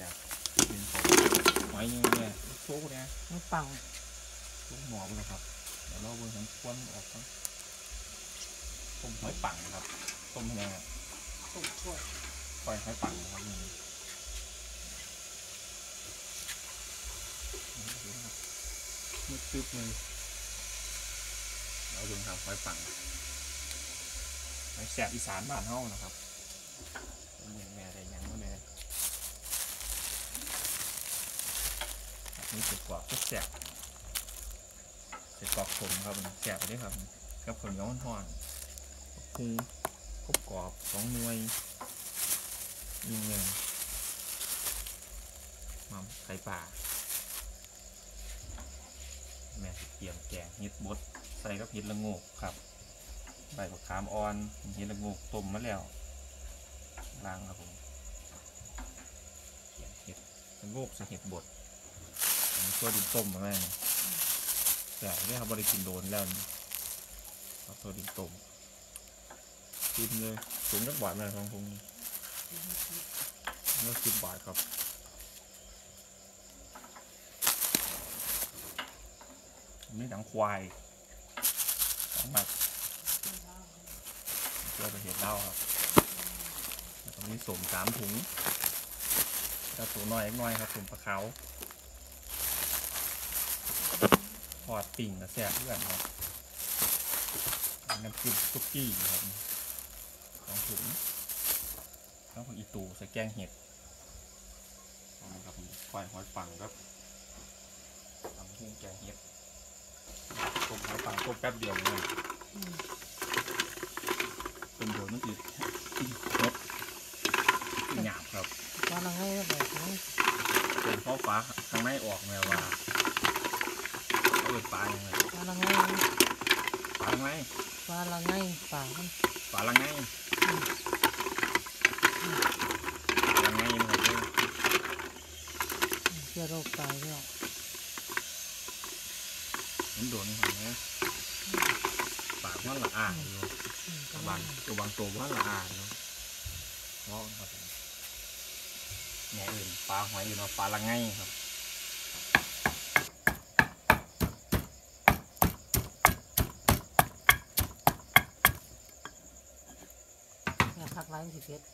จากเป็นของหอยยังเนี่ยโซ่เนี่ยมันปังลูกหมอไปเลยครับ เดี๋ยวเราเบิ่งทั้งควนออกก่อนต้มหอยปังครับ ต้มแห้งตุ่มช่วยปล่อยหอยปังครับนี่มืดตึ๊บเลยเราเบิ่งครับหอยปังหอยแสบอีสานบ้านเฮานะครับเบิ่งแม่ได้หยังมาเนี่ย นี่สุดกว่าก็แสบใส่กรอกผมครับแกะไปด้วยครับกับข้าวเหนียวห่อนๆพุงกบกรอบสองหน่วยยิงเงินมัมไข่ป่าแม่เตรียมแกงเห็ดบดใส่กับเห็ดละงกครับใบมะขามอ่อนเห็ดละงกต้มมาแล้วล้างครับผมเขียนเห็ดละงกใส่เห็ดบด ตัวดินต้มมาแม่แต่เนี่ยครับบริกินโดนแล้วนี่เอาตัวดินต้มกินเลยสูงจักบาทเลยของผมนี่สิบบาทครับนี่หนังควายสองบาทเพื่อไปเห็ดเล้าครับตรงนี้สมสามถุงแล้วตัวน้อยอีกน้อยครับผมปลาเขา อดปิ่งกับแซ่บเพื่อนครับน้ำจิ้มซุกี้ครับสองถุงแล้วก็อีตูใส่แกงเห็ดนะครับควายหอยปังครับทำหุ้งแกงเห็ดต้มหอยปังต้มแป๊บเดียวเลยต้มเดียวนั่นคือรสหยาบครับว่าละไงแบบนี้เป็นฟ้าฟ้าข้างในออกแนวว่า เขาเป็นปลายังไงว่าละไงปลายังไงว่าละไงป่าปลาละไงปลาละไงมันเลยเชื้อโรคตายแล้วเห็นโดนเห็นไหมปากมันละอ่านอยู่อืมตัวบางตัวบางตัวมันละอ่านอยู่เพราะครับผมแง่อื่นปลาหอยอยู่เนาะปลาละไงครับ เนี่ยพักไร้สิเพชร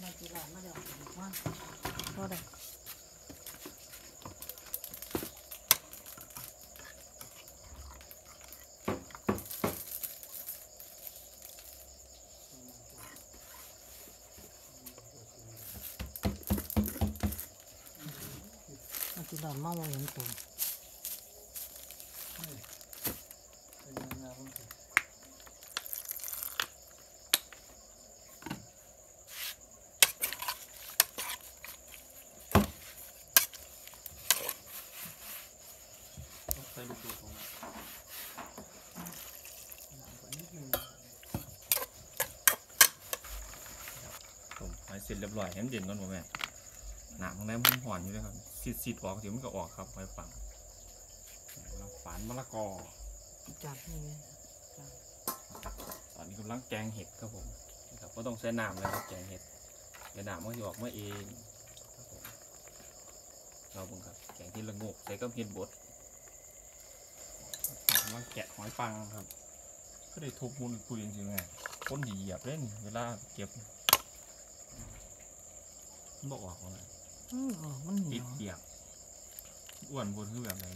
มาจีหลานมาเดี๋ยวว่าก็ได้ มาจีหลานมาว่าเห็นผมใส่ลูกดูของผมหอยเสร็จเรียบร้อยให้มันเด่นก่อนผมแม่ หนังของแม่มันห่อนอยู่เลยครับสิดสิดออกเดี๋ยวมันก็ออกครับหอยปังแล้วฝานมะละกอจับนี่ไงตอนนี้กำลังแกงเห็ดครับผมนะครับก็ต้องใช้น้ำแล้วครับแกงเห็ดเดี๋ยวน้ำมันจะออกมาเองครับผมเราเบิ่งครับแกงที่ละโงกใส่กับเห็ดบดกำลังแกะหอยปังครับก็ได้ทุบมุนคุยจริงๆไงก้นเหยียบเล่นเวลาเก็บมันบอกออกว่าไง อืมอ๋อมันเหนีติยดวเหยียบอ้วนบนคือแบบไหน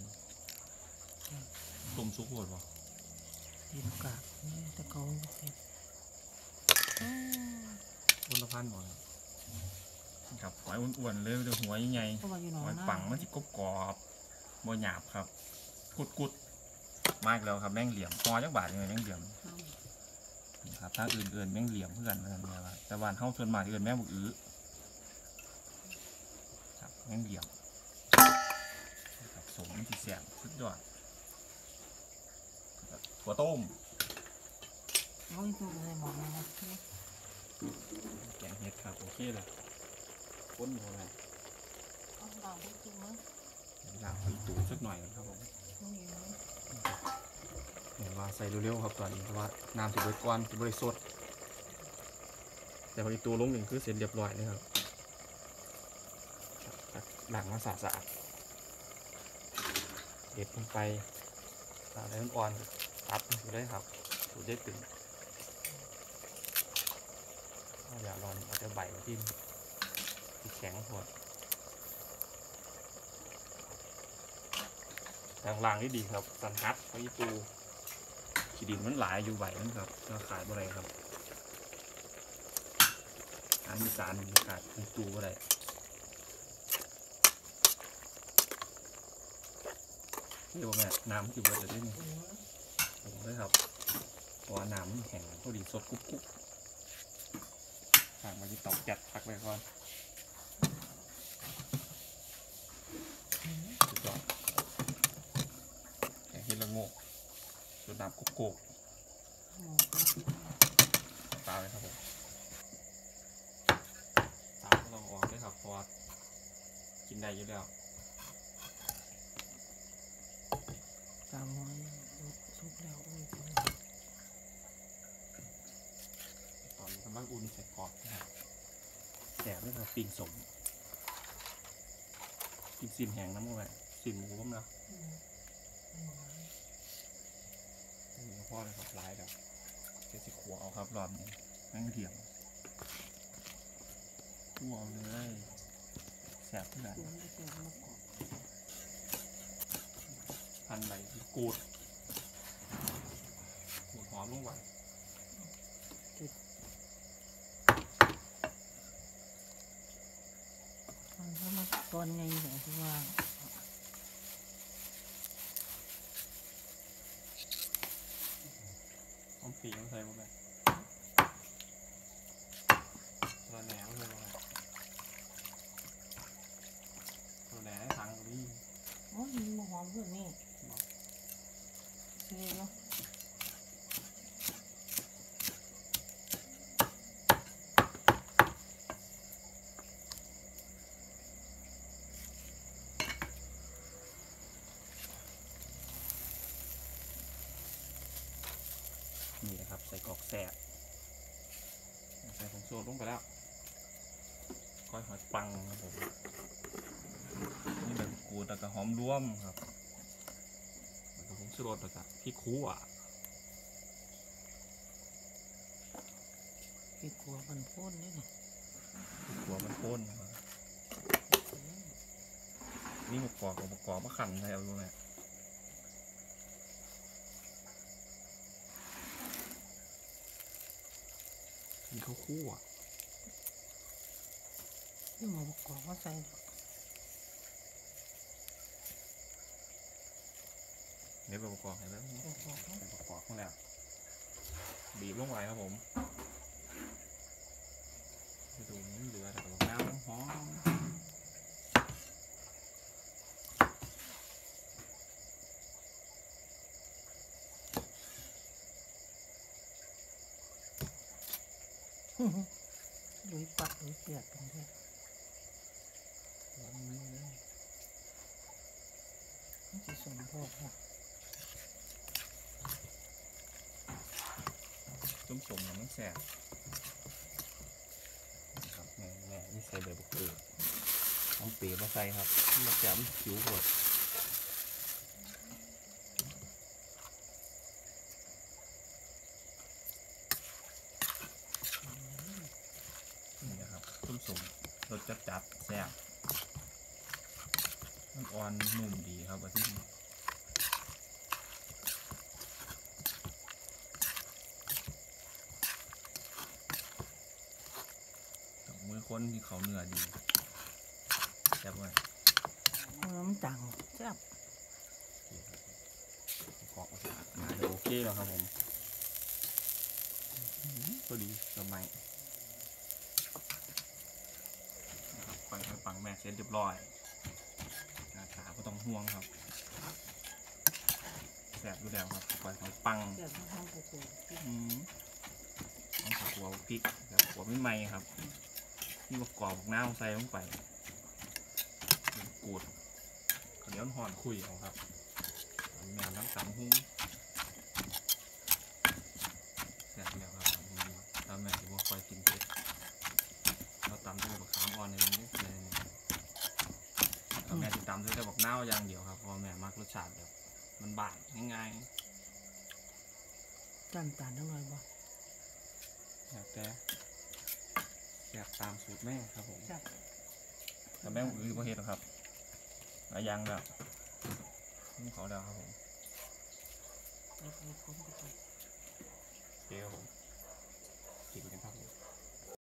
ต้มซุปบดวะกินกากนี่แต่เขาเห็ดอ้วนละพันหน่อยครับหอยอ้วนๆเลยเดี๋ยวหัวใหญ่ๆ เพราะว่าอยู่หนองหอยนาปังมันที่กรอบกรอบๆบ่หยาบครับ กุดกุดๆมากแล้วครับแม่งเหลี่ยมพอจักบาทยังไงแม่งเหลี่ยมนี่ครับถ้าอื่นเอื่นแม่งเหลี่ยมเพื่อนเหมือนกันแม่ว่าแต่บ้านเฮาส่วนมากเอื่นแม่งบุกอื้อ ครับแม่งเหลี่ยมครับสมที่แสบสุดยอดครับถั่วต้มเขาอีกตัวอะไรหมองนะครับแกงเห็ดครับโอเคเลยข้นหมดเลยเอาเราได้จริงมั้ยเดี๋ยวล้างไปตูสักหน่อยก่อนครับผมต้องมีไหมเห็นว่าใส่เร็วๆครับตอนนี้เพราะว่าน้ำสิเบิดก่อนสิบริสดแต่พอดีตัวลงหนึ่งคือเสร็จเรียบร้อยเลยครับ หลังมาสะอาดๆเด็ดลงไปตาแล้วอ่อนตัดมันได้ครับสูดได้ตึงอาอย่าร้อนเอาจะใบมาที่ที่แข็งพอทางล่างนี่ดีครับสันฮัดเขาอีตูขีดินมันหลายอยู่ไหวนั่นครับราขายบ่ไรครับอันมีสารขาดมีตูบ่ไร นี่บ่แม่น้ำอยู่เบิดจะได้นี่ผมเลยครับเพราะว่าน้ำมันแข็งพอดีสดกุ๊บกุ๊บทางมาที่ตอกจัดพักไปก่อนสุดยอดแกงเห็ดละงกจนน้ำกุ๊บกุ๊บตาเลยครับผมตาก็ลองออกด้วยครับเพราะว่ากินได้อยู่แล้ว ตามหอยสุกแล้วโอ้ยตอนนี้กำลังอุ่นใส่กรอบนะครับแกะด้วยครับปิ่งสมกินซิมแห้งน้ำมันไปซิมหมูผมนะนี่ก็พอเลยครับลายแล้วเจะสิขัวเอาครับรอบนี้นั่งเถียงขัวเอาเลยแสบที่ไหนตัวนี้ พันใบที่กูดหัวหอมลงไปมันก็มาตอนไงอย่างที่ว่าหอมฝีต้องใส่ลงไปตัวแหนมเลยลงไปตัวแหนมทางนี้ โอ้ยมันบ่หอมเพื่อนนี่เซ่เนาะ นี่นะครับ ใส่กรอกแสบใส่ผงโซดลงไปแล้ว ก้อยหอยปังครับผมนี่แบบกูดแล้วก็หอมร่วมครับแล้วก็ผงชูรสแล้วก็พริกคั่วพี่กลัวมันพ่นนี่นี่พริกคั่วมันข้นครับนี่หมกกรอกกับหมกกรอกมะขันใช่เอาดูไหมมีข้าวคั่ว ที่หมูกอกมาใส่เดี๋ยวไปประกอบให้แล้วมะกอกไปประกอบข้างแล้ว บีบลงไปครับผมไปดูนี่เหลือแต่กับน้ำหอมลุยปัดลุยเปียกตรงนี้ล งนี่เลยมันจะสมพอกค่ะต้มสมน้ำมันแสบนะครับแม่แม่นี่ใส่ใบบุกเกลือน้ำเปรี้ยวมาใส่ครับมาแจมผิวหดนี่นะครับต้มสมรสจัดจัดแซ่บ อ่อนนุ่มดีครับว่าที่นี่กับมือคนที่เขาเนื้อดีแซ่บไว้น้ำจังแซ่บกรอกมาเดี๋ยวโอเคแล้วครับผมอื้อหือพอดีสมัยนะครับไปไปปังแม่เสร็จเรียบร้อยหน้าตา ก็ต้องห่วงครับแซ่บอยู่แล้วครับไปของปังแซ่บทั้งทั้งปกติอืมต้องขัวพริกแบบขัวไม่ไหมครับนี่มากรอบหน้าใส่ลงไปเป็นกูดขเดี๋ยวหอนคุยเอาครับแม่น้ำสังหุ้งแซ่บแล้วครับสังหุ้งตามแม่ที่ว่าคอยกินเผ็ดเราตำด้วยบักขามอ่อนในนี้เลย แล้วแม่ที่ตำด้วยแต่บักนาวอย่างเดียวครับเพราะว่าแม่มักรสชาติแบบมันบางง่ายจำตาลทั้งหน่อยบ่ๆแล้วแต่แซ่บตามสูตรแม่ครับผมจับแต่แม่อือประเฮ็ดหรอกครับหลายอย่างแล้วนี่เขาแล้วครับผมไปไปผมก็ไป โอเคครับผม